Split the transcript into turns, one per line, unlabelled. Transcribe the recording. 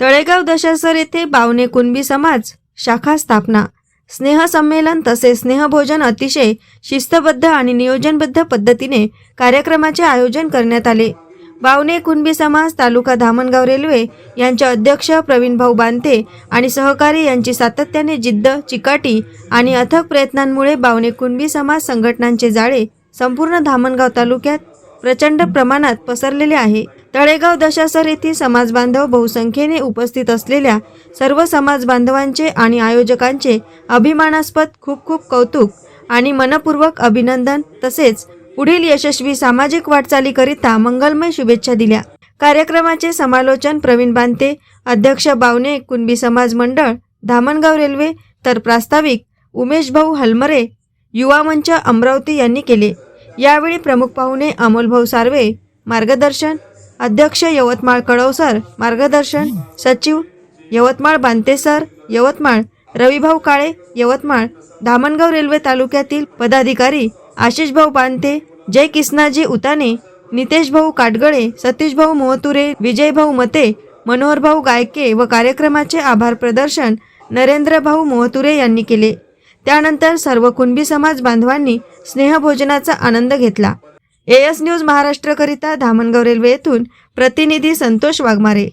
तळेगाव दशासर येथे बावने कुणबी समाज शाखा स्थापना. स्नेहसंमेलन तसेच स्नेहभोजन अतिशय शिस्तबद्ध आणि नियोजनबद्ध पद्धतीने कार्यक्रमाचे आयोजन करण्यात आले. बावने कुणबी समाज तालुका धामणगाव रेल्वे यांचे अध्यक्ष प्रवीणभाऊ बांते आणि सहकारी यांची सातत्याने जिद्द चिकाटी आणि अथक प्रयत्नांमुळे बावने कुणबी समाज संघटनांचे जाळे संपूर्ण धामणगाव तालुक्यात प्रचंड प्रमाणात पसरलेले आहे. तळेगाव दशासर येथे समाज बांधव बहुसंख्येने उपस्थित असलेल्या सर्व समाज बांधवांचे आणि आयोजकांचे अभिमानास्पद खूप खूप कौतुक आणि मनपूर्वक अभिनंदन तसेच पुढील यशस्वी सामाजिक वाटचालीकरिता मंगलमय शुभेच्छा दिल्या. कार्यक्रमाचे समालोचन प्रवीण बांते अध्यक्ष बावणे कुणबी समाज मंडळ धामणगाव रेल्वे तर प्रास्ताविक उमेश भाऊ हलमरे युवा मंच अमरावती यांनी केले. यावेळी प्रमुख पाहुणे अमोलभाऊ सार्वे मार्गदर्शन अध्यक्ष यवतमाळ कळवसर मार्गदर्शन सचिव यवतमाळ बांते सर यवतमाळ रविभाऊ काळे यवतमाळ धामणगाव रेल्वे तालुक्यातील पदाधिकारी आशिषभाऊ बांते जय किसनाजी उताने नितेशभाऊ काटगळे सतीशभाऊ मोहतुरे विजयभाऊ मते मनोहरभाऊ गायके व कार्यक्रमाचे आभार प्रदर्शन नरेंद्रभाऊ मोहतुरे यांनी केले. त्यानंतर सर्व कुणबी समाज बांधवांनी स्नेहभोजनाचा आनंद घेतला. एएस न्यूज महाराष्ट्रकरिता धामणगाव रेल्वे येथून प्रतिनिधी संतोष वाघमारे.